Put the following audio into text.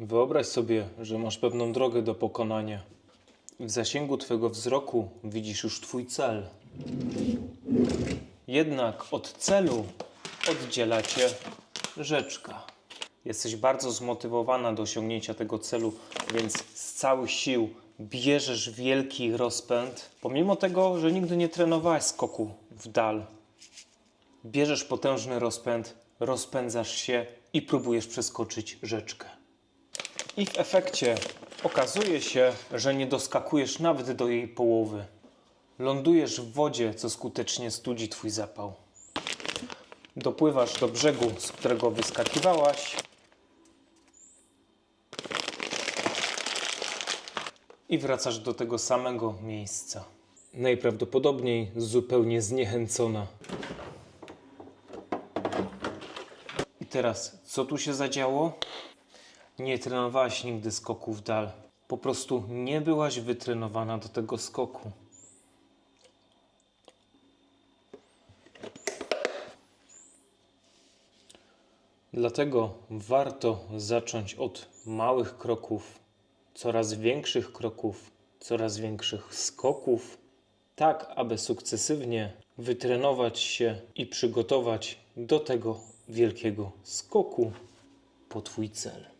Wyobraź sobie, że masz pewną drogę do pokonania. W zasięgu Twojego wzroku widzisz już Twój cel. Jednak od celu oddziela Cię rzeczka. Jesteś bardzo zmotywowana do osiągnięcia tego celu, więc z całych sił bierzesz wielki rozpęd, pomimo tego, że nigdy nie trenowałaś skoku w dal. Bierzesz potężny rozpęd, rozpędzasz się i próbujesz przeskoczyć rzeczkę. I w efekcie okazuje się, że nie doskakujesz nawet do jej połowy. Lądujesz w wodzie, co skutecznie studzi twój zapał. Dopływasz do brzegu, z którego wyskakiwałaś. I wracasz do tego samego miejsca. Najprawdopodobniej zupełnie zniechęcona. I teraz, co tu się zadziało? Nie trenowałaś nigdy skoków w dal. Po prostu nie byłaś wytrenowana do tego skoku. Dlatego warto zacząć od małych kroków, coraz większych kroków, coraz większych skoków, tak aby sukcesywnie wytrenować się i przygotować do tego wielkiego skoku po Twój cel.